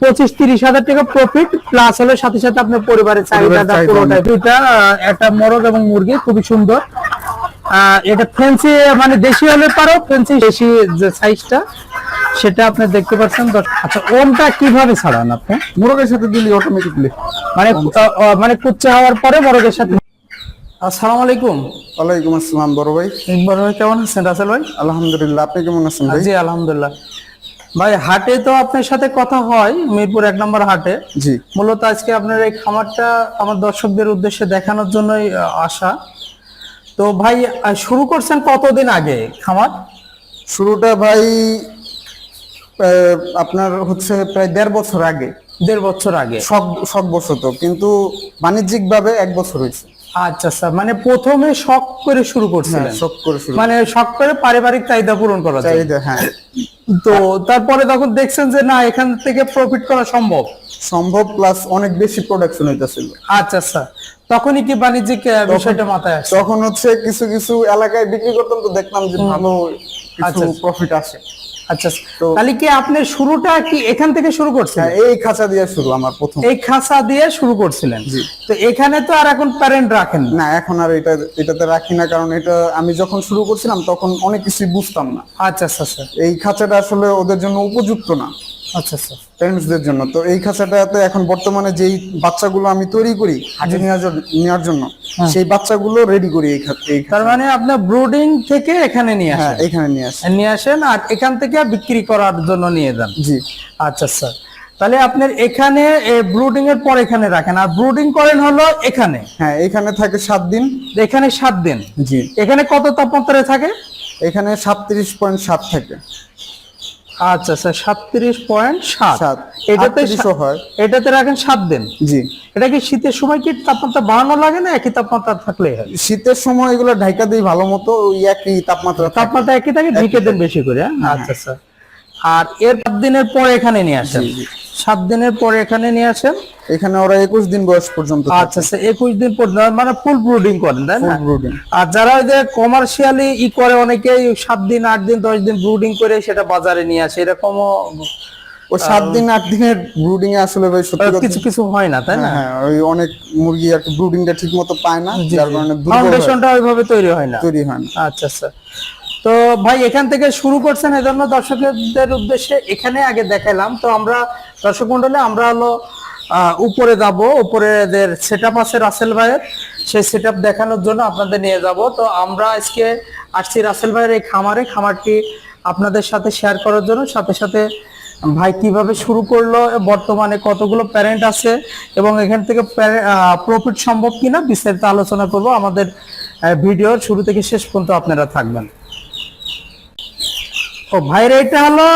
পঁচিশ তিরিশ হাজার টাকা প্রফিট প্লাস হলে সাথে সাথে আপনার পরিবারের চাহিদা দুইটা একটা মোরগ এবং মুরগি খুবই সুন্দর। আহ, এটা ফেন্সি মানে দেশি হলে পারো ফেন্সি দেশি যে সাইজটা সেটা আপনি দেখতে পাচ্ছেন। আচ্ছা ওমটা কীভাবে ছাড়ান আপনি? মোরগের সাথে দিলি অটোমেটিকলি মানে মানে কুচ্চা হওয়ার পরে মোরগের সাথে আসসালামু আলাইকুম। ওয়ালাইকুম আসসালাম বড় ভাই। ইকবর ভাই কেমন আছেন? রাসেল ভাই? আলহামদুলিল্লাহ আপনি কেমন আছেন ভাই? জি আলহামদুলিল্লাহ। ভাই হাটে তো আপনার সাথে কথা হয় মিরপুর এক নম্বর হাটে। জি। মূলত আজকে আপনার এই খামারটা আমার দর্শকদের উদ্দেশ্যে দেখানোর জন্যই আসা। তো ভাই শুরু করছেন কতদিন আগে খামার? শুরুটা ভাই আপনার হচ্ছে প্রায় দেড় বছর আগে। দেড় বছর আগে। শখ শখ বসত কিন্তু বাণিজ্যিক ভাবে এক বছর হয়েছে। আচ্ছা স্যার মানে প্রথমে শখ করে শুরু করছিলেন? শখ করে শুরু। মানে শখ করে পারিবারিক চাহিদা পূরণ করা চাহিদা হ্যাঁ। তো তারপরে তখন দেখছেন যে না এখান থেকে প্রফিট করা সম্ভব। সম্ভব প্লাস অনেক বেশি প্রোডাকশন হইতেছিল। আচ্ছা স্যার তখনই কি বাণিজ্যিক বিষয়টা মাথায় আসে তখন হচ্ছে কিছু কিছু এলাকায় বিক্রি করতাম তো দেখলাম যে ভালো কিছু আচ্ছা। প্রফিট আসে। আচ্ছা তাহলে কি আপনি শুরুটা কি এখান থেকে শুরু করছেন হ্যাঁ এই খাঁচা দিয়ে শুরু আমার প্রথম। এই খাঁচা দিয়ে শুরু করছিলেন। তো এখানে তো আর এখন প্যারেন্ট রাখেন না? না এখন আর এটা এটাতে রাখি না কারণ এটা আমি যখন শুরু করছিলাম তখন অনেক কিছুই বুঝতাম না। আচ্ছা আচ্ছা। এই খাঁচাটা আসলে ওদের জন্য উপযুক্ত না। আচ্ছা স্যার প্যারেন্টসদের জন্য। তো এই খাঁচাটাতে এখন বর্তমানে যেই বাচ্চাগুলো আমি তৈরি করি হাটে নেওয়ার জন্য জন্য সেই বাচ্চাগুলো রেডি করি এই খা- এই খা- তার মানে আপনার ব্রুডিং থেকে এখানে নিয়ে হ্যাঁ আসেন? এখানে নিয়ে আসি নিয়ে আসেন আর এখান থেকে বিক্রি করার জন্য নিয়ে যান? জি। আচ্ছা স্যার তাহলে আপনার এখানে ব্রুডিং এর পর এখানে রাখেন। আর ব্রুডিং করেন হলো এখানে? হ্যাঁ এখানে থাকে সাত দিন। এখানে সাত দিন? জি। এখানে কত তাপমাত্রায় থাকে? এখানে সাতত্রিশ পয়েন্ট সাত থাকে। আচ্ছা স্যার সাতত্রিশ পয়েন্ট সাত। সাত। এটাতে হয়। এটাতে রাখেন সাত দিন? জি। এটা কি শীতের সময় কি তাপমাত্রা বাড়ানো লাগে না একই তাপমাত্রা থাকলে শীতের সময় এগুলো ঢাইকা দিই ভালো মতো ওই একই তাপমাত্রা তাপমাত্রা একই থাকে ঢেকে দেন বেশি করে হ্যাঁ? আচ্ছা স্যার আর এর সাত দিনের পরে এখানে নিয়ে আসেন। সাত দিনের পরে এখানে নিয়ে আসেন? এখানে ওরা একুশ দিন বয়স পর্যন্ত আচ্ছা স্যার একুশ দিন পর্যন্ত মানে ফুল ব্রুডিং করেন তাই না? ব্রুডিং আর যারা ওই যে কমার্শিয়ালি ই করে অনেকেই সাত দিন আট দিন দশ দিন ব্রুডিং করে সেটা বাজারে নিয়ে আসে এরকমও ও সাত দিন আট দিনের ব্রুডিং এ আসলে ভাই সত্যি কিছু কিছু হয় না তাই না? হ্যাঁ ওই অনেক মুরগি আর কি ব্রুডিংটা ঠিক মতো পায় না যার কারণে ফাউন্ডেশনটা ওইভাবে তৈরি হয় না। তৈরি হয় না। আচ্ছা স্যার তো ভাই, এখান থেকে শুরু করছেন এজন্য দর্শকদের উদ্দেশ্যে এখানে আগে দেখালাম তো আমরা দর্শক মন্ডলে, আমরা হলো উপরে যাব। উপরে এদের সেট আছে রাসেল ভাইয়ের। সেই সেট দেখানোর জন্য আপনাদের নিয়ে যাব। তো আমরা আজকে আসছি রাসেল ভাইয়ের এই খামারে। খামারটি আপনাদের সাথে শেয়ার করার জন্য। সাথে সাথে ভাই কীভাবে শুরু করল, বর্তমানে কতগুলো প্যারেন্ট আছে এবং এখান থেকে প্রফিট সম্ভব কিনা বিস্তারিত আলোচনা করব। আমাদের ভিডিওর শুরু থেকে শেষ পর্যন্ত আপনারা থাকবেন। ও ভাইয়ের এটা হলো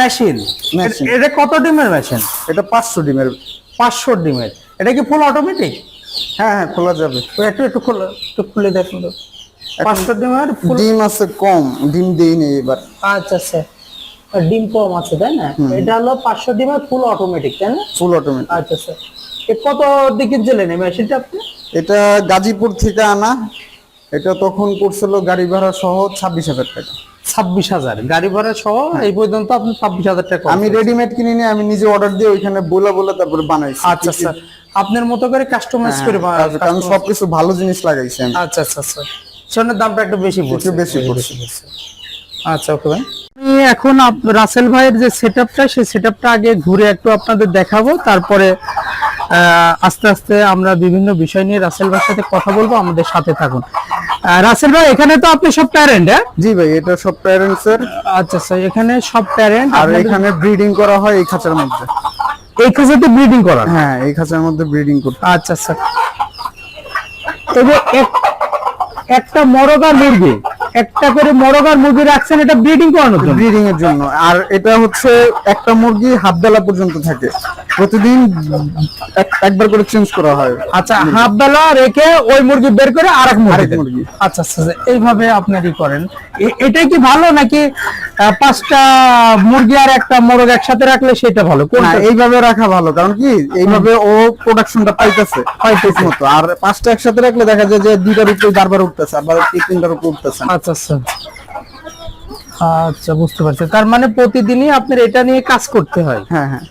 মেশিন। এটা কত ডিমের মেশিন এটা পাঁচশো ডিমের। পাঁচশো ডিমের। এটা কি ফুল অটোমেটিক হ্যাঁ হ্যাঁ খোলা যাবে। একটু একটু খুলে একটু খুলে দেখুন তো। পাঁচশো ডিমের ফুল ডিম আছে কম ডিম দেই নেই এবার। আচ্ছা আচ্ছা। ডিম কম আছে তাই না? এটা হলো পাঁচশো ডিমের ফুল অটোমেটিক তাই না? ফুল অটোমেটিক আচ্ছা স্যার এ কত দিকে জেলেন এই মেশিনটা আপনি? এটা গাজীপুর থেকে আনা। এটা তখন পড়ছিল গাড়ি ভাড়া সহ ছাব্বিশ হাজার টাকা। ছাব্বিশ হাজার। গাড়ি ভাড়া সহ এই পর্যন্ত আপনি ছাব্বিশ হাজার টাকা আমি রেডিমেড কিনে নিয়ে আমি নিজে অর্ডার দিয়ে ওইখানে বলে বলে তারপরে বানাইছি। আচ্ছা স্যার আপনার মতো করে কাস্টমাইজ করে কারণ সবকিছু ভালো জিনিস লাগাইছি আচ্ছা আচ্ছা আচ্ছা। সোনার দামটা একটু বেশি পড়ছে। বেশি পড়ছে। আচ্ছা ওকে ভাই। এখন রাসেল ভাইয়ের যে সেটআপটা সেই সেটআপটা আগে ঘুরে একটু আপনাদের দেখাবো। তারপরে আহ, আস্তে আস্তে আমরা বিভিন্ন বিষয় নিয়ে রাসেল ভাইয়ের সাথে কথা বলব। আমাদের সাথে থাকুন। রাসেল ভাই এখানে তো আপনি সব প্যারেন্ট হ্যাঁ? জি ভাই এটা সব প্যারেন্ট এর। আচ্ছা স্যার এখানে সব প্যারেন্ট আর এখানে ব্রিডিং করা হয় এই খাঁচার মধ্যে। এই খাঁচাতে ব্রিডিং করা হ্যাঁ? এই খাঁচার মধ্যে ব্রিডিং করতে আচ্ছা স্যার তবে একটা মরগ আর মুরগি। একটা করে মরগ আর মুরগি রাখছেন এটা ব্রিডিং করানোর জন্য। ব্রিডিং এর জন্য। আর এটা হচ্ছে একটা মুরগি হাফ বেলা পর্যন্ত থাকে। প্রতিদিন একবার করে চেঞ্জ করা হয়। আচ্ছা হাফ বেলা রেখে ওই মুরগি বের করে আরেক মুরগি মুরগি। আচ্ছা আচ্ছা আচ্ছা, এইভাবে আপনারই করেন? এটাই কি ভালো নাকি পাঁচটা মুরগি আর একটা মোরগ একসাথে রাখলে সেটা ভালো? কোনটা? এইভাবে রাখা ভালো। কারণ কি এইভাবে ও প্রোডাকশনটা পাইতেছে। পাইতেছে। মতো। আর পাঁচটা একসাথে রাখলে দেখা যায় যে দুইটার উপরে বারবার উঠতেছে আবার এই তিনটার উপরে উঠতেছে আচ্ছা আচ্ছা। আচ্ছা বুঝতে পারছি। তার মানে প্রতিদিনই আপনার এটা নিয়ে কাজ করতে হয়? হ্যাঁ হ্যাঁ।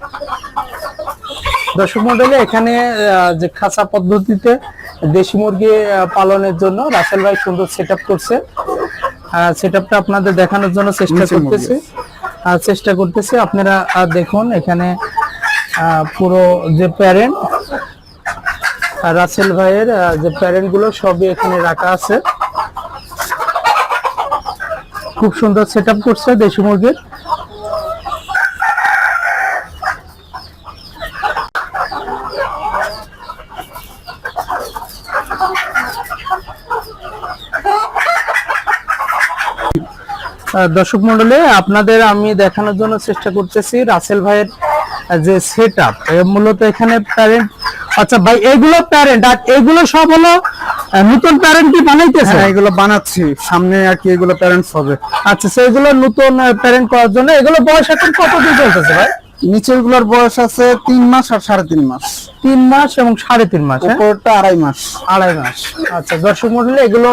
দর্শক মন্ডলী এখানে যে খাঁচা পদ্ধতিতে দেশি মুরগি পালনের জন্য রাসেল ভাই সুন্দর সেট করছে। সেট আপনাদের দেখানোর জন্য চেষ্টা করতেছি। আর চেষ্টা করতেছি আপনারা দেখুন এখানে পুরো যে প্যারেন্ট রাসেল ভাইয়ের যে প্যারেন্টগুলো সবই এখানে রাখা আছে। খুব সুন্দর সেট আপ করছে দেশি মুরগির। দর্শক মন্ডলী আপনাদের আমি দেখানোর জন্য চেষ্টা করতেছি রাসেল ভাইয়ের যে সেট আপ মূলত এখানে প্যারেন্ট আচ্ছা ভাই এগুলো প্যারেন্ট আর এগুলো সব হলো নতুন প্যারেন্ট কি বানাইতেছে? হ্যাঁ এগুলো বানাচ্ছি। সামনে আর কি এগুলো প্যারেন্টস হবে। আচ্ছা সেগুলো নতুন প্যারেন্ট করার জন্য এগুলো বয়স এখন কত দিন চলতেছে ভাই? নিচেরগুলোর বয়স আছে তিন মাস আর সাড়ে তিন মাস। তিন মাস এবং সাড়ে তিন মাস হ্যাঁ? উপরটা আড়াই মাস। আড়াই মাস। আচ্ছা দর্শক মন্ডলী এগুলো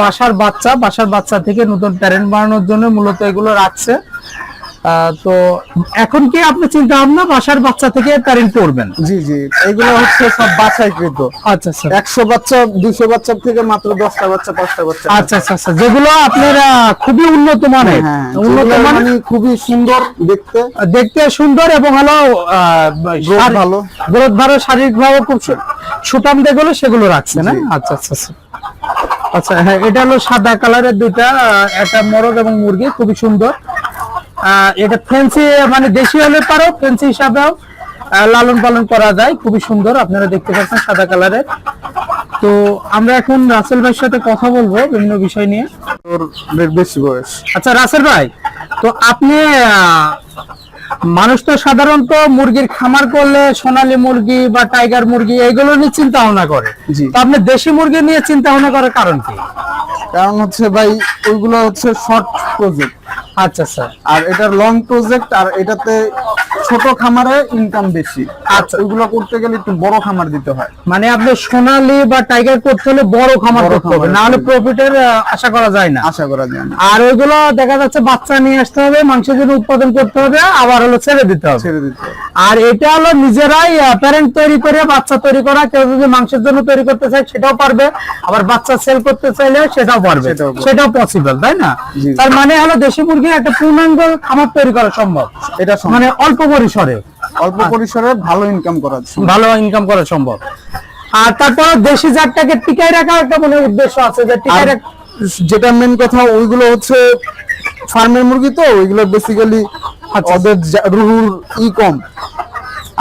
বাসার বাচ্চা বাসার বাচ্চা থেকে নতুন প্যারেন্ট বানানোর জন্য মূলত এগুলো রাখছে। তো এখন কি আপনি চিন্তা ভাবনা বাসার বাচ্চা থেকে প্যারেন্ট করবেন? জি জি। এগুলো হচ্ছে সব বাছাইকৃত আচ্ছা আচ্ছা। একশো বাচ্চা দুশো বাচ্চা থেকে মাত্র দশটা বাচ্চা পাঁচটা বাচ্চা। আচ্ছা আচ্ছা আচ্ছা। যেগুলো আপনার খুবই উন্নত মানের। হ্যাঁ উন্নত মানে খুবই সুন্দর দেখতে। দেখতে সুন্দর এবং হলো ভালো। গ্রোথ ভালো শারীরিক ভাবে খুব সু- সুঠাম যেগুলো সেগুলো রাখছে না আচ্ছা আচ্ছা আচ্ছা। আচ্ছা হ্যাঁ এটা হলো সাদা কালারের দুইটা একটা মোরগ এবং মুরগি খুবই সুন্দর। এটা ফেন্সি মানে দেশি হলে পারো ফেন্সি হিসাবেও লালন পালন করা যায় খুবই সুন্দর আপনারা দেখতে পাচ্ছেন সাদা কালারের। তো আমরা এখন রাসেল ভাইয়ের সাথে কথা বলব বিভিন্ন বিষয় নিয়ে। ওর বেশি বয়স। আচ্ছা রাসেল ভাই তো আপনি মানুষ তো সাধারণত মুরগির খামার করলে সোনালী মুরগি বা টাইগার মুরগি এগুলো নিয়ে চিন্তা ভাবনা করে। জি। তো আপনি দেশি মুরগি নিয়ে চিন্তা ভাবনা করার কারণ কি? কারণ হচ্ছে ভাই ওইগুলো হচ্ছে শর্ট প্রজেক্ট আচ্ছা স্যার। আর এটার লং প্রজেক্ট আর এটাতে ছোট খামারে ইনকাম বেশি। আচ্ছা। ওইগুলো করতে গেলে একটু বড় খামার দিতে হয়। মানে আপনি সোনালী বা টাইগার করতে হলে বড় খামার করতে হবে না হলে প্রফিটের আশা করা যায় না। আশা করা যায় না। আর ওইগুলো দেখা যাচ্ছে বাচ্চা নিয়ে আসতে হবে মাংসের জন্য উৎপাদন করতে হবে আবার হলো ছেড়ে দিতে হবে। ছেড়ে দিতে হবে। আর এটা হলো নিজেরাই প্যারেন্ট তৈরি করে বাচ্চা তৈরি করা কেউ যদি মাংসের জন্য তৈরি করতে চায় সেটাও পারবে আবার বাচ্চা সেল করতে চাইলে সেটাও পারবে। সেটাও পসিবল তাই না। তার মানে হলো দেশি মুরগি একটা পূর্ণাঙ্গ খামার তৈরি করা সম্ভব। এটা মানে অল্প পরিসরে অল্প পরিসরে ভালো ইনকাম করা ভালো ইনকাম করা সম্ভব। আর তারপর দেশি জাতটাকে টিকায় রাখার একটা মনে উদ্দেশ্য আছে যে টিকায় রাখ- যেটা মেন কথা ওইগুলো হচ্ছে ফার্মের মুরগি তো ওইগুলো বেসিক্যালি আচ্ছা। ওদের রুহুর ই কম।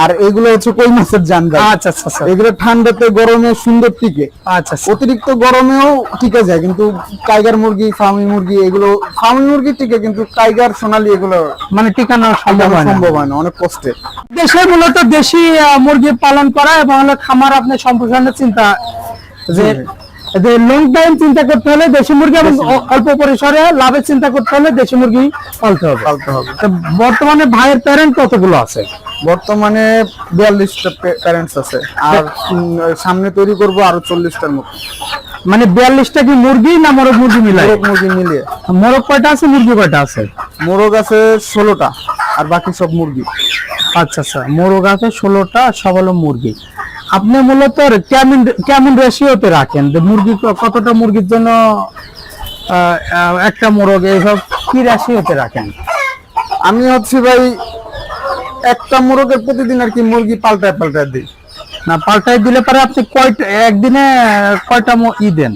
আর এগুলো হচ্ছে কই মাছের জান। আচ্ছা আচ্ছা আচ্ছা। এগুলো ঠান্ডাতে গরমে সুন্দর টিকে। আচ্ছা আচ্ছা। অতিরিক্ত গরমেও টিকে যায় কিন্তু টাইগার মুরগি ফার্মি মুরগি এগুলো ফার্মি মুরগি টিকে কিন্তু টাইগার সোনালি এগুলো মানে টিকানো সম্ভব হয় সম্ভব হয় না অনেক কষ্টে। দেশে মূলত দেশি মুরগি পালন করা এবং হলো খামার আপনি সম্প্রসারণের চিন্তা যে যে লং টাইম চিন্তা করতে হলে দেশি মুরগি এবং অল্প পরিসরে লাভের চিন্তা করতে হলে দেশি মুরগি পালতে হবে। পালতে হবে। বর্তমানে ভাইয়ের প্যারেন্ট কতগুলো আছে? বর্তমানে বিয়াল্লিশটা প্যারেন্টস আছে। আর সামনে তৈরি করব আরও চল্লিশটার মতো। মানে বিয়াল্লিশটা কি মুরগি না মোরগ মুরগি মিলাই? মোরগ মুরগি মিলিয়ে। মোরগ কয়টা আছে মুরগি কয়টা আছে? মোরগ আছে ষোলোটা আর বাকি সব মুরগি। আচ্ছা আচ্ছা। মোরগ আছে ষোলোটা সব হলো মুরগি। আপনি মূলত কেমন কেমন রেশিওতে রাখেন? যে মুরগি কতটা মুরগির জন্য একটা মোরগ এইসব কি রেশিওতে রাখেন? আমি হচ্ছে ভাই একটা মোরগের প্রতিদিন আর কি মুরগি পাল্টায় পাল্টায় দিই। না পাল্টাই দিলে পরে আপনি কয়টা একদিনে কয়টা ই দেন?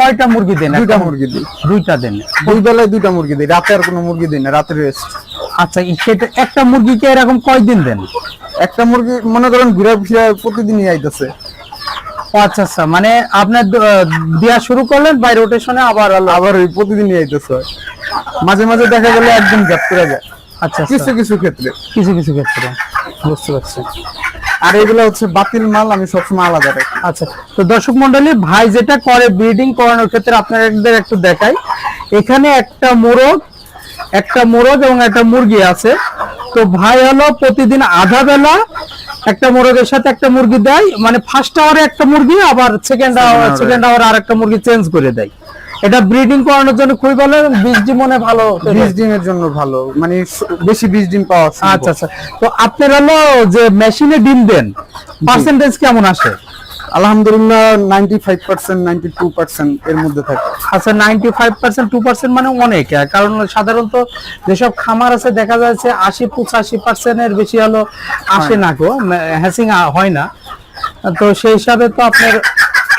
কয়টা মুরগি দেন? দুইটা মুরগি দিই। দুইটা দেন? দুই বেলায় দুইটা মুরগি দিই। রাতে আর কোনো মুরগি দিই না রাতে রেস্ট আচ্ছা সেটা একটা মুরগিকে এরকম কয়দিন দেন? একটা মুরগি মনে করেন ঘুরে ফিরে প্রতিদিনই আইতেছে। আচ্ছা আচ্ছা মানে আপনার দ- আহ, দেয়া শুরু করলেন বাই রোটেশনে আবার আবার ওই প্রতিদিনই আইতেছে। মাঝে মাঝে দেখা গেলে একদিন গ্যাপ করে যায়। আচ্ছা আচ্ছা। কিছু কিছু ক্ষেত্রে। কিছু কিছু ক্ষেত্রে। বুঝতে পারছি। আর এগুলো হচ্ছে বাতিল মাল আমি সবসময় আলাদা রাখি। আচ্ছা তো দর্শক মন্ডলী ভাই যেটা করে ব্রিডিং করানোর ক্ষেত্রে আপনাদের একটু দেখাই। এখানে একটা মোরগ একটা মোরগ এবং একটা মুরগি আছে। তো ভাই হলো প্রতিদিন আধা বেলা একটা মোরগের সাথে একটা মুরগি দেয়। মানে ফার্স্ট আওয়ারে একটা মুরগি আবার সেকেন্ড আওয়ার সেকেন্ড আওয়ার আর একটা মুরগি চেঞ্জ করে দেয়। এটা ব্রিডিং করানোর জন্য খুবই ভালো বীজ জীবনে ভালো বীজ ডিমের জন্য ভালো মানে বেশি বীজ ডিম পাওয়া আচ্ছা আচ্ছা। তো আপনার হলো যে মেশিনে ডিম দেন পার্সেন্টেজ কেমন আসে? আলহামদুলিল্লাহ ninety five percent ninety two percent এর মধ্যে থাকে। আচ্ছা ninety five percent two percent মানে অনেক। কারণ সাধারণত যেসব খামার আছে দেখা যাচ্ছে আশি পঁচাশি পার্সেন্টের বেশি হলো আসে না গো হ্যাসিং হয় না। তো সেই হিসাবে তো আপনার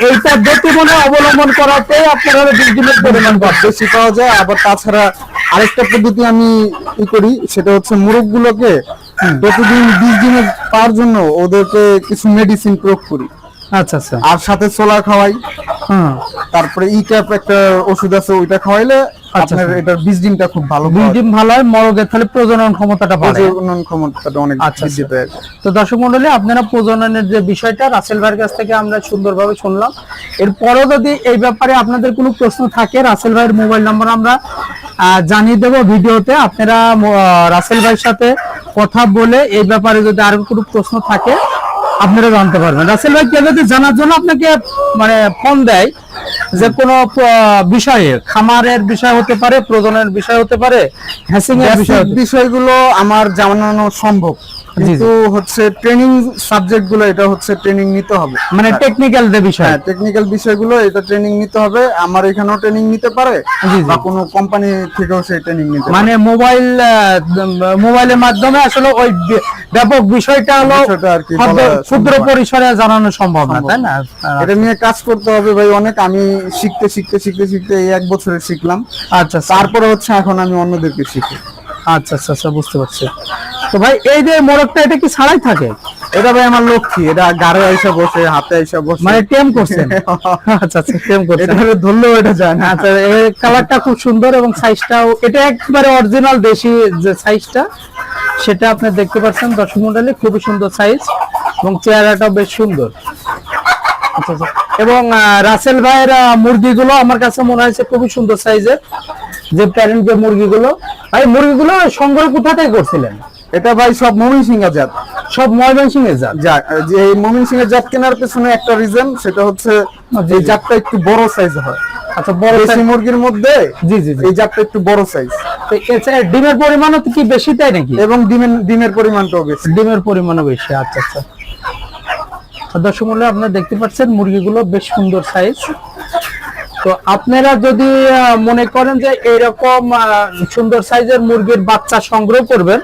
এই পদ্ধতি মনে অবলম্বন করাতে আপনার ডিমের পরিমাণ বেশি পাওয়া যায় আবার তাছাড়া আরেকটা পদ্ধতি আমি ই করি সেটা হচ্ছে মোরগ গুলোকে প্রতিদিন বীজ ডিমে পাওয়ার জন্য ওদেরকে কিছু মেডিসিন প্রয়োগ করি। আচ্ছা আচ্ছা। আর সাথে সোলা খাওয়াই। তারপরে ই ক্যাপ একটা ওষুধ আছে ওইটা খাওয়াইলে আপনার আচ্ছা। এটার বীজ ডিমটা খুব ভালো বীজ ডিম ভালো হয় মরগের তাহলে প্রজনন ক্ষমতাটা বাড়ে। প্রজনন ক্ষমতাটা অনেক আচ্ছা, বৃদ্ধি আচ্ছা। পায়। তো দর্শক মন্ডলী আপনারা প্রজননের যে বিষয়টা রাসেল ভাইয়ের কাছ থেকে আমরা সুন্দরভাবে শুনলাম। এরপরও যদি এই ব্যাপারে আপনাদের কোনো প্রশ্ন থাকে রাসেল ভাইয়ের মোবাইল নাম্বার আমরা জানিয়ে দেবো ভিডিওতে। আপনারা রাসেল ভাইয়ের সাথে কথা বলে এই ব্যাপারে যদি আরও কোনো প্রশ্ন থাকে আপনারা জানতে পারবেন। রাসেল ভাই যদি জানার জন্য আপনাকে মানে ফোন দেয় যে কোনো বিষয়ে। খামারের বিষয় হতে পারে প্রজনের বিষয় হতে পারে হ্যাসিং এর বিষয় বিষয়গুলো আমার জানানো সম্ভব। কিন্তু হচ্ছে ট্রেনিং সাবজেক্টগুলো এটা হচ্ছে ট্রেনিং নিতে হবে। মানে টেকনিক্যাল যে বিষয়। হ্যাঁ টেকনিক্যাল বিষয়গুলো এটা ট্রেনিং নিতে হবে। আমার এখানেও ট্রেনিং নিতে পারে। বা কোনো কোম্পানি থেকেও সেই ট্রেনিং নিতে মানে মোবাইল মোবাইলের মাধ্যমে আসলে ওই ব্যাপক বিষয়টা হলো ক্ষুদ্র-। পরিসরে জানানো সম্ভব না তাই না? এটা নিয়ে কাজ করতে হবে ভাই অনেক। আমি শিখতে শিখতে শিখতে শিখতে এই এক বছরে শিখলাম। আচ্ছা আচ্ছা। তারপরে হচ্ছে এখন আমি অন্যদেরকে শিখি। আচ্ছা আচ্ছা আচ্ছা বুঝতে পারছি। তো ভাই এই যে মোরগটা এটা কি ছাড়াই থাকে? এটা ভাই আমার লক্ষ্মী এটা গাড়ে আইসা বসে হাতে আইসা বসে। মানে টেম করছেন? আচ্ছা আচ্ছা টেম করছেন। এটা ধরলেও এটা যায় না। আচ্ছা এই কালারটা খুব সুন্দর এবং সাইজটাও এটা একবারে অরিজিনাল দেশি যে সাইজটা সেটা আপনি দেখতে পাচ্ছেন। দর্শক মন্ডলী খুবই সুন্দর সাইজ এবং চেহারাটাও বেশ সুন্দর। আচ্ছা, আচ্ছা। এবং রাসেল ভাইয়ের মুরগিগুলো আমার কাছে মনে হয়েছে খুবই সুন্দর সাইজের যে প্যারেন্ট যে মুরগিগুলো ভাই মুরগিগুলো সংগ্রহ কোথা থেকে করছিলেন? এটা ভাই সব মমিন সিংহা জাত। সব ময়মনসিংহ এর জাত? যা যে এই মমিন সিংহের জাত কেনার পেছনে একটা রিজন সেটা হচ্ছে যে জাতটা একটু বড় সাইজ হয়। আচ্ছা বড় দেশি মুরগির মধ্যে জি জি এই জাতটা একটু বড় সাইজ তো এছাড়া ডিমের পরিমাণও কি বেশি তাই নাকি? এবং ডিমের ডিমের পরিমাণটাও বেশি। ডিমের পরিমাণও বেশি আচ্ছা আচ্ছা। দর্শক মূল্য আপনারা দেখতে পাচ্ছেন মুরগিগুলো বেশ সুন্দর সাইজ তো আপনারা যদি মনে করেন যে এরকম সুন্দর সাইজের মুরগির বাচ্চা সংগ্রহ করবেন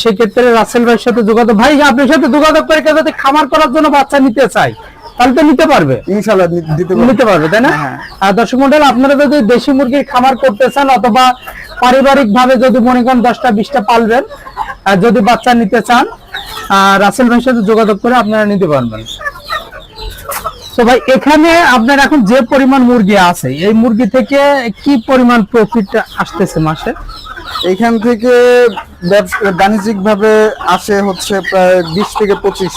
সেক্ষেত্রে রাসেল ভাইয়ের সাথে যোগাযোগ ভাই আপনার সাথে যোগাযোগ করে কেউ যদি খামার করার জন্য বাচ্চা নিতে চায় তাহলে তো নিতে পারবে। ইনশাআল্লাহ নিতে পারবে তাই না? হ্যাঁ। আর দর্শক মন্ডল আপনারা যদি দেশি মুরগির খামার করতে চান অথবা পারিবারিক ভাবে যদি মনে করেন দশটা বিশটা পালবেন আর যদি বাচ্চা নিতে চান আহ, রাসেল ভাইয়ের সাথে যোগাযোগ করে আপনারা নিতে পারবেন। তো ভাই এখানে আপনার এখন যে পরিমাণ মুরগি আছে এই মুরগি থেকে কি পরিমাণ প্রফিট আসতেছে মাসে? এখান থেকে বাণিজ্যিক ভাবে আসে হচ্ছে প্রায় বিশ থেকে পঁচিশ।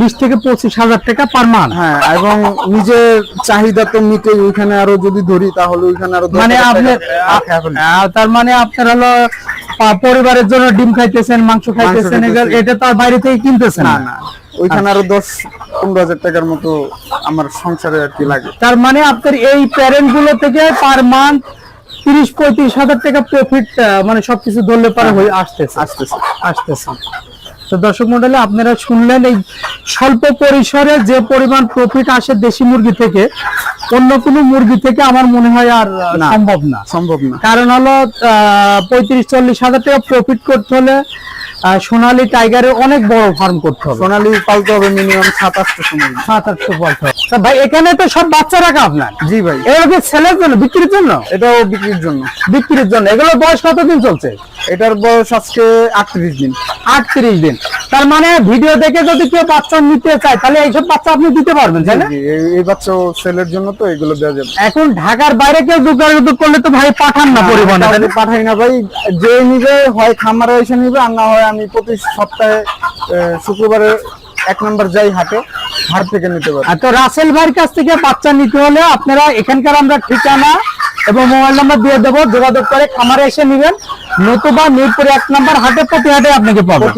বিশ থেকে পঁচিশ হাজার টাকা পার মান্থ হ্যাঁ এবং নিজের চাহিদা তো মিটে ওইখানে আরও যদি ধরি তাহলে ওইখানে আরও মানে আপনি তার মানে আপনার হলো পরিবারের জন্য ডিম খাইতেছেন মাংস খাইতেছেন এটা তো আর বাইরে থেকে কিনতেছেন না? না। ওইখানে আরও দশ পনেরো হাজার টাকার মতো আমার সংসারে আর কি লাগে। তার মানে আপনার এই প্যারেন্টগুলো থেকে পার মান্থ তিরিশ পঁয়ত্রিশ হাজার টাকা প্রফিট মানে সবকিছু ধরলে পরে হয়ে আসতেছে। আসতেছে। আসতেছে। তো দর্শক মন্ডলী আপনারা শুনলেন এই স্বল্প পরিসরে যে পরিমাণ প্রফিট আসে দেশি মুরগি থেকে অন্য কোনো মুরগি থেকে আমার মনে হয় আর সম্ভব না। সম্ভব না। কারণ হলো পঁয়ত্রিশ চল্লিশ হাজার টাকা প্রফিট করতে হলে সোনালী টাইগারের অনেক বড় ফার্ম করতে হবে। সোনালি পালতে হবে মিনিমাম সাত আটটা সময়। সাত আটশো পালতে হবে। ভাই এখানে তো সব বাচ্চা রাখা আপনার? জি ভাই। এগুলো ছেলের জন্য বিক্রির জন্য? এটাও বিক্রির জন্য। বিক্রির জন্য। এগুলো বয়স কতদিন চলছে? এটার বয়স আজকে আটত্রিশ দিন। আটত্রিশ দিন। তার মানে ভিডিও দেখে যদি কেউ বাচ্চা নিতে চায় তাহলে এইসব বাচ্চা আপনি দিতে পারবেন তাই না? এই- বাচ্চা সেলের জন্য তো এগুলো দেওয়া যাবে। এখন ঢাকার বাইরে কেউ যোগাযোগ করলে তো ভাই পাঠান না পরিবহনে? পাঠাই না ভাই। যে নিবে হয় খামারে এসে নিবে আর না হয় আমি প্রতি সপ্তাহে শুক্রবারে এক নম্বর যাই হাটে, হাট থেকে নিতে পারি। তো রাসেল ভাইয়ের কাছ থেকে বাচ্চা নিতে হলে আপনারা এখানকার আমরা ঠিকানা এবং মোবাইল নাম্বার দিয়ে দেবো, যোগাযোগ করে খামারে এসে নেবেন। নতুবা মিরপুর এক নাম্বার হাটে প্রতি হাটে আপনাকে পাবেন।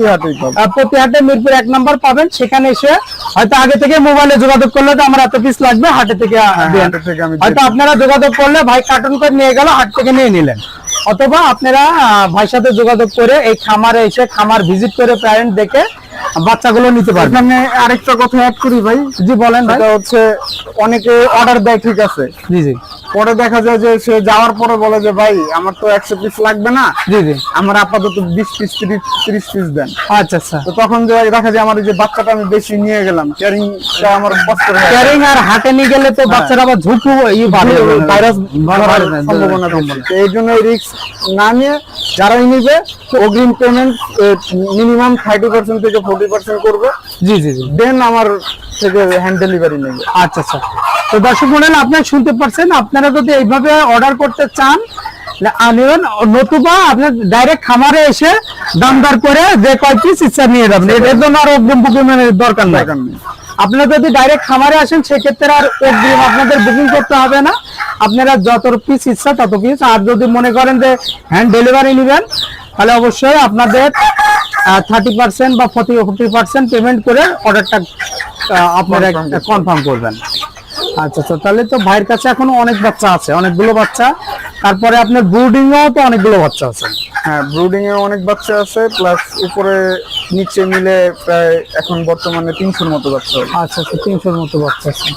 প্রতি হাটে মিরপুর এক নাম্বার পাবেন। সেখানে এসে হয়তো আগে থেকে মোবাইলে যোগাযোগ করলে তো আমার এত পিস লাগবে হাটে থেকে হ্যাঁ, হয়তো আপনারা যোগাযোগ করলে ভাই কার্টুন করে নিয়ে গেল হাট থেকে নিয়ে নিলেন। অথবা আপনারা ভাইয়ের সাথে যোগাযোগ করে এই খামারে এসে খামার ভিজিট করে প্যারেন্ট দেখে বাচ্চাগুলো নিতে পারবেন এখানে আরেকটা কথা অ্যাড করি ভাই। জি বলেন ভাই। হচ্ছে অনেকে অর্ডার দেয় ঠিক আছে। জি জি। পরে দেখা যায় যে সে যাওয়ার পরে বলে যে ভাই আমার তো একশো পিস লাগবে না। জি জি। আমার আপাতত বিশ পিস তিরিশ পিস দেন। আচ্ছা আচ্ছা। তো তখন যে দেখা যায় আমার যে বাচ্চাটা আমি বেশি নিয়ে গেলাম ক্যারিংটা আমার কষ্ট ক্যারিং আর হাটে নিয়ে গেলে তো বাচ্চারা আবার ঝুঁকু ই বাড়ে ভাইরাস বাড়ে, সম্ভাবনা। তো এই জন্য রিস্ক না নিয়ে যারাই নিবে অগ্রিম পেমেন্ট মিনিমাম থার্টি পার্সেন্ট থেকে ফোর্টি পার্সেন্ট করবে। জি জি জি। দেন আমার থেকে হ্যান্ড ডেলিভারি নেবে। আচ্ছা আচ্ছা। তো দর্শক মন্ডল আপনারা শুনতে পারছেন আপনারা যদি এইভাবে অর্ডার করতে চান আনিবেন নতুবা আপনার ডাইরেক্ট খামারে এসে দামদার করে যে কয় পিস ইচ্ছা নিয়ে যাবেন। এর জন্য আর অগ্রিম বুকিংয়ের দরকার নাই। দরকার নেই। আপনারা যদি ডাইরেক্ট খামারে আসেন সেক্ষেত্রে আর অগ্রিম আপনাদের বুকিং করতে হবে না। আপনারা যত পিস ইচ্ছা তত পিস আর যদি মনে করেন যে হ্যান্ড ডেলিভারি নেবেন তাহলে অবশ্যই আপনাদের থার্টি পার্সেন্ট বা ফর্টি ফোর্টি পার্সেন্ট পেমেন্ট করে অর্ডারটা আপনারা কনফার্ম করবেন। আচ্ছা আচ্ছা তাহলে তো ভাইয়ের কাছে এখন অনেক বাচ্চা আছে অনেকগুলো বাচ্চা তারপরে আপনার ব্রুডিং এও তো অনেকগুলো বাচ্চা আছে হ্যাঁ ব্রুডিং এ অনেক বাচ্চা আছে প্লাস উপরে নিচে মিলে প্রায় এখন বর্তমানে তিনশোর মতো বাচ্চা হবে। আচ্ছা আচ্ছা তিনশোর মতো বাচ্চা আছে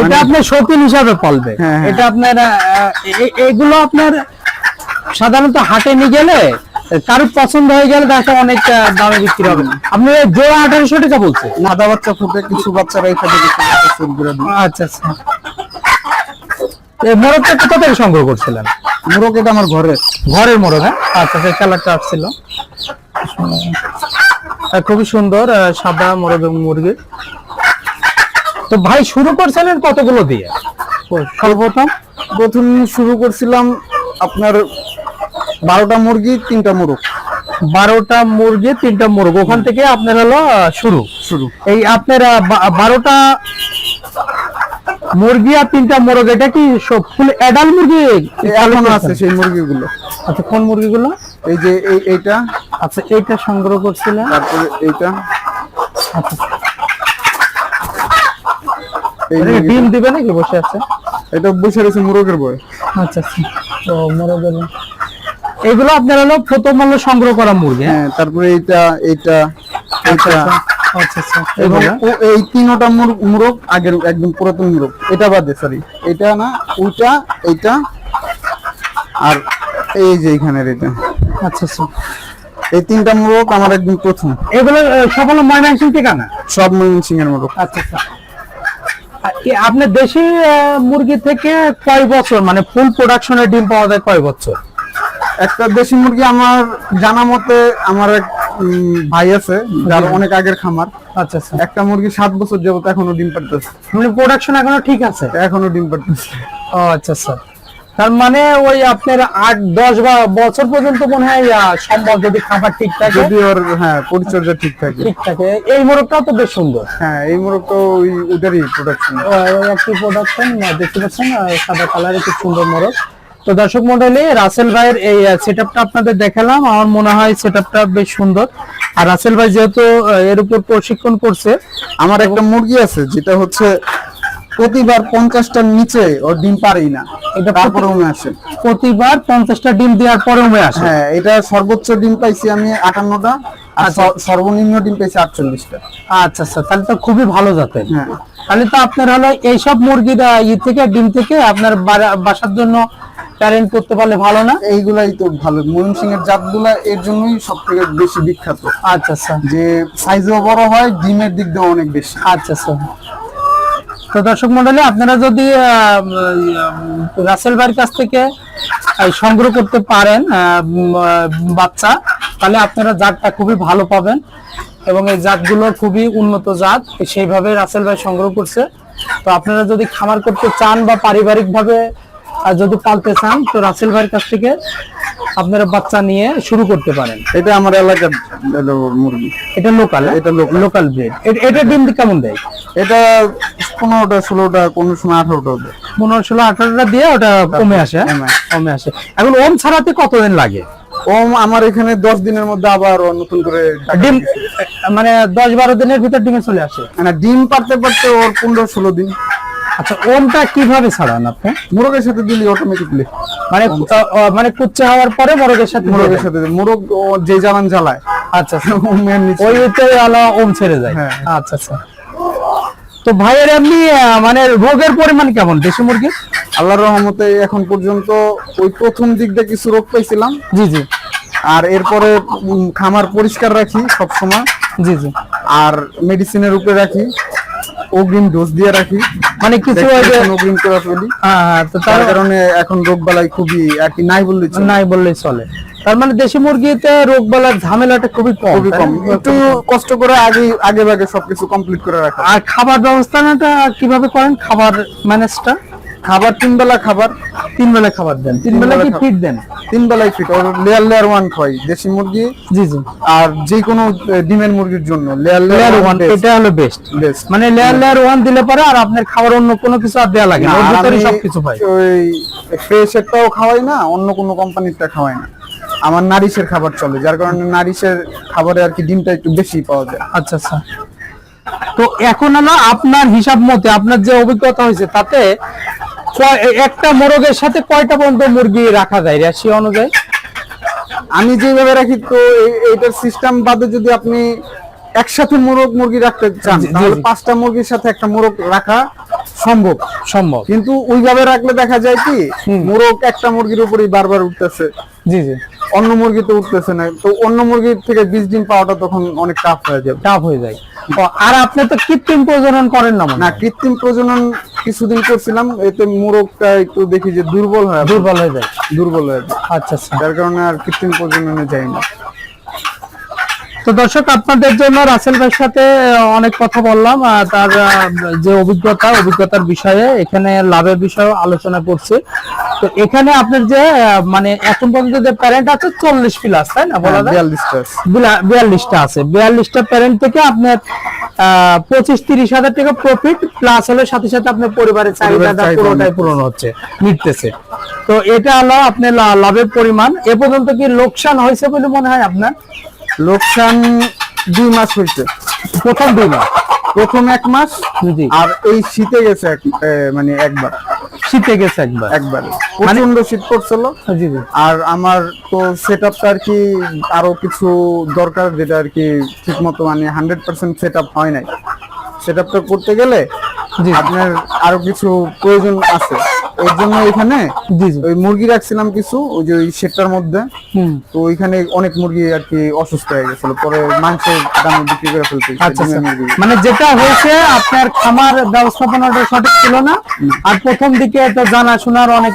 এটা আপনার শৌখিন হিসাবে পালবে হ্যাঁ, হ্যাঁ। এটা আপনার আহ, এ- এগুলো আপনার সাধারণত হাটে নিয়ে গেলে কারোর পছন্দ হয়ে গেলে দেখা অনেক দামে বিক্রি হবে আপনি জোড়া আঠারোশো টাকা বলছে? নাদা বাচ্চা ফুটে কিছু বাচ্চারা এখানে করে আচ্ছা আচ্ছা। মোরগটা কোথা থেকে সংগ্রহ করছিলেন? মোরগ এটা আমার ঘরে ঘরের মোরগ হ্যাঁ? আচ্ছা সেই কালারটা আসছিল। খুবই সুন্দর সাদা মোরগ এবং মুরগি তো ভাই শুরু করছিলেন কতগুলো দিয়ে? সর্বপ্রথম প্রথম শুরু করছিলাম আপনার বারোটা মুরগি তিনটা মোরগ। বারোটা মুরগি তিনটা মোরগ। ওখান থেকে আপনার হলো শুরু। শুরু। এই আপনার বারোটা মুরগি আর তিনটা মোরগ এটা কি সব ফুল অ্যাডাল মুরগি? এখনও আছে সেই মুরগিগুলো। আচ্ছা কোন মুরগিগুলো? এই যে এই এইটা। আচ্ছা এইটা সংগ্রহ করছিলেন তারপরে এইটা। মুরগিটা। ডিম দিবে নাকি বসে আছে? এটা বসে রয়েছে মোরগের বয়। আচ্ছা আচ্ছা। তো মোরগের এগুলো আপনার হলো প্রথম হলো সংগ্রহ করা মুরগি হ্যাঁ? হ্যাঁ তারপরে এইটা এইটা এইটা। আচ্ছা আচ্ছা এবং এই তিনটা মুরগ আগের একদম পুরাতন মুরগ এটা বাদে সরি এটা না ওইটা এইটা আর এই যে এইখানের এটা। আচ্ছা আচ্ছা। এই তিনটা মুরগ আমার একদম প্রথম। এগুলো সব হলো ময়নাংসিং থেকে না সব ময়মনসিং এর মুরগ। আচ্ছা আচ্ছা। আপনার দেশি মুরগি থেকে কয় বছর মানে ফুল প্রোডাকশনের ডিম পাওয়া যায় কয় বছর? একটা দেশি মুরগি আমার জানা মতে আমার এক ভাই আছে যার অনেক আগের খামার। আচ্ছা আচ্ছা। একটা মুরগি সাত বছর যাবত এখনও ডিম পাড়তেছে। মানে প্রোডাকশন এখনও ঠিক আছে? এখনও ডিম পাড়তেছে। ও আচ্ছা আচ্ছা। তার মানে ওই আপনার আট দশ বা বছর পর্যন্ত মনে হয় সম্ভব যদি খাবার ঠিক থাকে? যদি ওর হ্যাঁ পরিচর্যা ঠিক থাকে। ঠিক থাকে। এই মোরগটাও তো বেশ সুন্দর। হ্যাঁ এই মুরগ ওই ওটারই প্রোডাকশন একটি প্রোডাকশন দেখতে পাচ্ছেন সাদা কালারের খুব সুন্দর মোরগ। তো দর্শক মন্ডলী রাসেল ভাইয়ের এই সেটআপটা আপনাদের দেখালাম। আমার মনে হয় সেটআপটা বেশ সুন্দর। আর রাসেল ভাই যেহেতু এর উপর প্রশিক্ষণ করছে আমার একটা মুরগি আছে যেটা হচ্ছে প্রতিবার পঞ্চাশটার নিচে ওর ডিম পারেই না। এটা তারপরে উমে আসে। প্রতিবার পঞ্চাশটা ডিম দেওয়ার পরে উমে আসে। হ্যাঁ এটা সর্বোচ্চ ডিম পাইছি আমি আটান্নটা আর সর্বনিম্ন ডিম পাইছি আটচল্লিশটা। আচ্ছা আচ্ছা তাহলে তো খুবই ভালো জাতের। হ্যাঁ। তাহলে তো আপনার হলো এইসব মুরগির ই থেকে ডিম থেকে আপনার বাসার জন্য প্যারেন্ট করতে পারলে ভালো না? এইগুলাই তো ভালো। ময়মনসিং এর জাতগুলা এর জন্যই সব থেকে বেশি বিখ্যাত। আচ্ছা আচ্ছা। যে সাইজও বড় হয় ডিমের দিক দিয়ে অনেক বেশি। আচ্ছা আচ্ছা। তো দর্শক মন্ডলী আপনারা যদি রাসেল ভাইয়ের কাছ থেকে সংগ্রহ করতে পারেন আহ, বাচ্চা তাহলে আপনারা জাতটা খুবই ভালো পাবেন। এবং এই জাতগুলো খুবই উন্নত জাত। সেইভাবে রাসেল ভাই সংগ্রহ করছে। তো আপনারা যদি খামার করতে চান বা পারিবারিক ভাবে যদি পালতে চান তো রাসেল ভাইয়ের কাছ থেকে আপনারা বাচ্চা নিয়ে শুরু করতে পারেন। এটা আমার এলাকার মুরগি। এটা লোকাল এটা লোকাল। ব্রিড এটা ডিম কেমন দেয়? এটা পনেরোটা ষোলোটা কোনো সময় আঠারোটা পনেরো ষোলো আঠারোটা দিয়ে ওটা কমে আসে হ্যাঁ? কমে আসে। কমে আসে। এখন ওম ছাড়াতে কতদিন লাগে? ওম আমার এখানে দশ দিনের মধ্যে আবার নতুন করে ডিম মানে দশ বারো দিনের ভিতর ডিমে চলে আসে। মানে ডিম পারতে পারতে ওর পনেরো ষোলো দিন। আচ্ছা ওমটা কীভাবে ছাড়ান আপনি? মোরগের সাথে দিলি অটোমেটিকলি মানে মানে কুচ্চা হওয়ার পরে মোরগের সাথে মোরগের সাথে। মোরগ যে জ্বালান জ্বালায় আচ্ছা আচ্ছা। ওইতে আলা ওম ছেড়ে যায়। হ্যাঁ। আচ্ছা আচ্ছা। তো ভাইয়ের এমনি মানে রোগের পরিমাণ কেমন? দেশি মুরগির? আল্লাহর রহমতে এখন পর্যন্ত ওই প্রথম দিকটা কিছু রোগ পাইছিলাম। জি জি। আর এরপরে খামার পরিষ্কার রাখি সব সময় জি জি। আর মেডিসিনের উপরে রাখি। অগ্রিম ডোজ দিয়ে রাখি। মানে কিছু অগ্রিম করে ফেলি। হ্যাঁ, হ্যাঁ, তো তার কারণে এখন রোগ বালাই খুবই আর কি নাই বললে নাই বললেই চলে। তার মানে দেশি মুরগিতে রোগ বালার ঝামেলাটা খুবই কম খুবই কম। একটু কষ্ট করে আগে আগে ভাগে সবকিছু কমপ্লিট করে রাখা। আর খাবার ব্যবস্থাটা কীভাবে করেন? খাবার ম্যানেজটা খাবার তিন বেলা খাবার তিন বেলা খাবার দেন। তিন বেলা কি ফিট দেন? তিন বেলায় feed or layer layer one খাই দেশি মুরগি জি জি। আর যে কোনো ডিমের মুরগির জন্য লেয়ার লেয়ার ওয়ান এটা হলো বেস্ট বেস্ট মানে লেয়ার লেয়ার ওয়ান দিলে পরে আর আপনার খাবার অন্য কোনো কিছু আর দেওয়া লাগে না। ওর ভিতরে সবকিছু পাই। ওই ফ্রেশেরটাও খাওয়াই না অন্য কোনো কোম্পানিরটা খাওয়াই না। আমার নারিশের খাবার চলে যার কারণে নারিশের খাবারে আর কি ডিমটা একটু বেশি পাওয়া যায়। আচ্ছা আচ্ছা। তো এখন হলো আপনার হিসাব মতে আপনার যে অভিজ্ঞতা হয়েছে তাতে একটা মোরগের সাথে কয়টা পর্যন্ত মুরগি রাখা যায় রেশিও অনুযায়ী? আমি যেভাবে রাখি তো এইটার সিস্টেম বাদে যদি আপনি একসাথে মোরগ মুরগি রাখতে চান তাহলে পাঁচটা মুরগির সাথে একটা মোরগ রাখা সম্ভব। সম্ভব। কিন্তু ওইভাবে রাখলে দেখা যায় কি মোরগ একটা মুরগির উপরেই বারবার উঠতেছে। জি জি। অন্য মুরগি তো উঠতেছে না। তো অন্য মুরগির থেকে বীজ ডিম পাওয়াটা তখন অনেক টাফ হয়ে যাবে। টাফ হয়ে যায়। আর আপনি তো কৃত্রিম প্রজনন করেন না মনে না কৃত্রিম প্রজনন কিছুদিন করছিলাম এতে মোরগটা একটু দেখি যে দুর্বল হয়। দুর্বল হয়ে যায়। দুর্বল হয়ে যায়। আচ্ছা আচ্ছা। যার কারণে আর কৃত্রিম প্রজননে যাই না তো দর্শক আপনাদের জন্য রাসেল ভাইয়ের সাথে অনেক কথা বললাম তার যে অভিজ্ঞতা অভিজ্ঞতার বিষয়ে এখানে লাভের বিষয়ে আলোচনা করছে। তো এখানে আপনার যে মানে এখন পর্যন্ত যে প্যারেন্ট আছে চল্লিশ প্লাস তাই না বলা যায়? বিয়াল্লিশটা আছে। বিলা- বিয়াল্লিশটা আছে। বিয়াল্লিশটা প্যারেন্ট থেকে আপনার আহ, পঁচিশ তিরিশ হাজার টাকা প্রফিট প্লাস হলে সাথে সাথে আপনার পরিবারের চাহিদাটা চাহিদা পুরোটাই পূরণ হচ্ছে মিটতেছে। তো এটা হলো আপনার লাভের পরিমাণ। এ পর্যন্ত কি লোকসান হয়েছে বলে মনে হয় আপনার? লোকসান দুই মাস হয়েছে। প্রথম দুই মাস। প্রথম এক মাস জি। আর এই শীতে গেছে এক মানে একবার। শীতে গেছে একবার। একবার। প্রচণ্ড শীত পড়ছিল। জি আর আমার তো সেট আপটা আর কি আরও কিছু দরকার যেটা আর কি ঠিক মতো মানে হান্ড্রেড পার্সেন্ট সেট আপ হয় নাই। সেট আপটা করতে গেলে জি। আপনার আরও কিছু প্রয়োজন আছে। এর জন্য এখানে ওই মুরগি রাখছিলাম কিছু ওই যে মধ্যে। তো ওইখানে অনেক মুরগি আর কি অসুস্থ হয়ে গেছিল পরে মাংসের দামে বিক্রি করে ফেলতে আচ্ছা আচ্ছা। মানে যেটা হয়েছে আপনার খামার ব্যবস্থাপনাটা সঠিক ছিল না? আর প্রথম দিকে তো জানাশোনার অনেক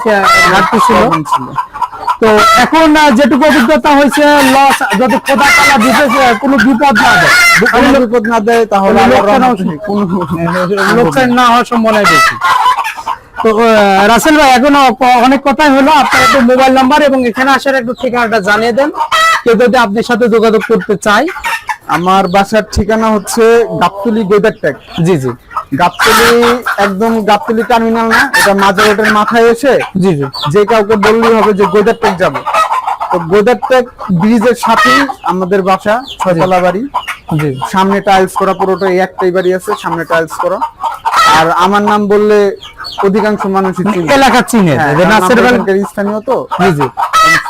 ঘাটতি ছিল। তো এখন যেটুকু অভিজ্ঞতা হয়েছে লস যদি খোদা তালা দিতেছে কোনো বিপদ না দেয় কোনো বিপদ না দেয় তাহলে লোকসান লোকসান না হওয়ার সম্ভাবনা বেশি। তো রাসেল ভাই এখনও অনেক কথাই হলো। আপনার একটু মোবাইল নাম্বার এবং এখানে আসার একটু ঠিকানাটা জানিয়ে দেন। কেউ যদি আপনার সাথে যোগাযোগ করতে চায়। আমার বাসার ঠিকানা হচ্ছে গাবতলি গোদার ট্যাগ। জি জি। গাবতলি একদম গাবতলি টার্মিনাল না এটা মাজার রোডের মাথায় এসে জি জি। যে কাউকে বললেই হবে যে গোদার ট্যাগ যাব। তো গোদার ট্যাগ ব্রিজের সাথেই আমাদের বাসা ছয়তলা বাড়ি। জি। সামনে টাইলস করা পুরোটা এই একটাই বাড়ি আছে সামনে টাইলস করা। আর আমার নাম বললে অধিকাংশ মানুষই চিনে। এলাকা চিনে হ্যাঁ, নাসের ভাই স্থানীয় তো। জি জি।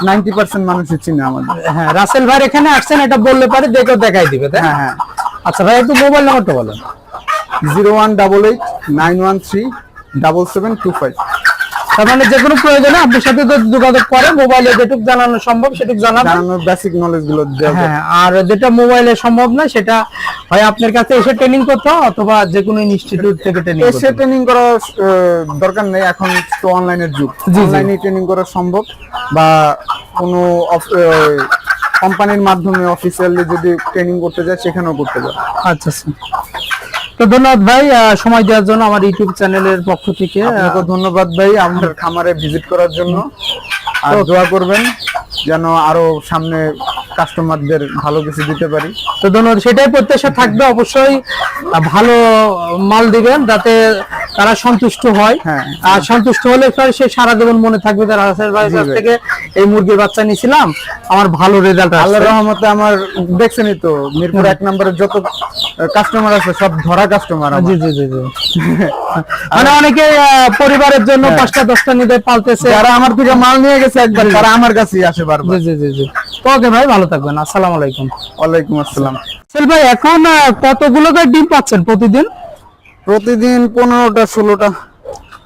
নাইনটি পার্সেন্ট মানুষই চিনে আমাদের। হ্যাঁ রাসেল ভাই এখানে আসছেন এটা বললে পারে দেখেও দেখাই দিবে তাই হ্যাঁ হ্যাঁ। আচ্ছা ভাই একটু মোবাইল নাম্বারটা বলেন। Zero one double eight nine one three double seven two five তার মানে যে কোনো প্রয়োজনে আপনার সাথে যদি যোগাযোগ করে মোবাইলে যেটুকু জানানো সম্ভব সেটুকু জানাবেন জানানোর বেসিক নলেজগুলো হ্যাঁ আর যেটা মোবাইলে সম্ভব না সেটা হয় আপনার কাছে এসে ট্রেনিং করতে অথবা যে কোনো ইনস্টিটিউট থেকে ট্রেনিং এসে ট্রেনিং আহ, দরকার নেই এখন তো অনলাইনের যুগ। অনলাইনে ট্রেনিং করা সম্ভব বা কোনো কোম্পানির মাধ্যমে অফিসিয়ালি যদি ট্রেনিং করতে যায় সেখানেও করতে যায় আচ্ছা আচ্ছা। তো ধন্যবাদ ভাই সময় দেওয়ার জন্য আমার ইউটিউব চ্যানেলের পক্ষ থেকে ধন্যবাদ ভাই আমার খামারে ভিজিট করার জন্য। আর দোয়া করবেন যেন আরও সামনে কাস্টমারদের ভালো কিছু দিতে পারি। তো ধন্যবাদ সেটাই প্রত্যাশা থাকবে। অবশ্যই ভালো মাল দিবেন যাতে তারা সন্তুষ্ট হয়। হ্যাঁ। আর সন্তুষ্ট হলে সে সারা জীবন মনে থাকবে তার হাসের ভাইয়ের কাছ থেকে এই মুরগির বাচ্চা নিয়েছিলাম। আমার ভালো রেজাল্ট আল্লাহ রহমতে আমার দেখছেনই তো মিরপুর এক নম্বরের যত কাস্টমার আছে সব ধরা কাস্টমার জি জি জি জি। মানে অনেকে পরিবারের জন্য হ্যাঁ। পাঁচটা দশটা নিতে পালতেছে। যারা আমার থেকে মাল নিয়ে গেছে একবার তারা আমার কাছেই আসে বারবার। জি জি জি জি। ওকে ভাই ভালো থাকবেন আসসালামু আলাইকুম। ওয়ালাইকুম আসসালাম। সেল ভাই এখন কতগুলো করে ডিম পাচ্ছেন প্রতিদিন? প্রতিদিন পনেরোটা ষোলোটা।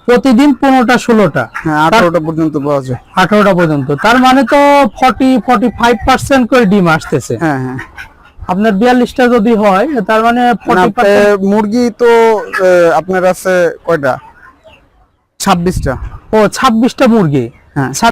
প্রতিদিন পনেরোটা ষোলোটা? হ্যাঁ আঠারোটা পর্যন্ত পাওয়া যায়। আঠারোটা পর্যন্ত। তার মানে তো ফর্টি ফর্টি ফাইভ পার্সেন্ট করে ডিম আসতেছে। হ্যাঁ হ্যাঁ। আপনার বিয়াল্লিশটা যদি হয় তার মানে না, ফর্টি এ, মুরগি তো আপনার আছে কয়টা? ছাব্বিশটা। ও ছাব্বিশটা মুরগি? হ্যাঁ।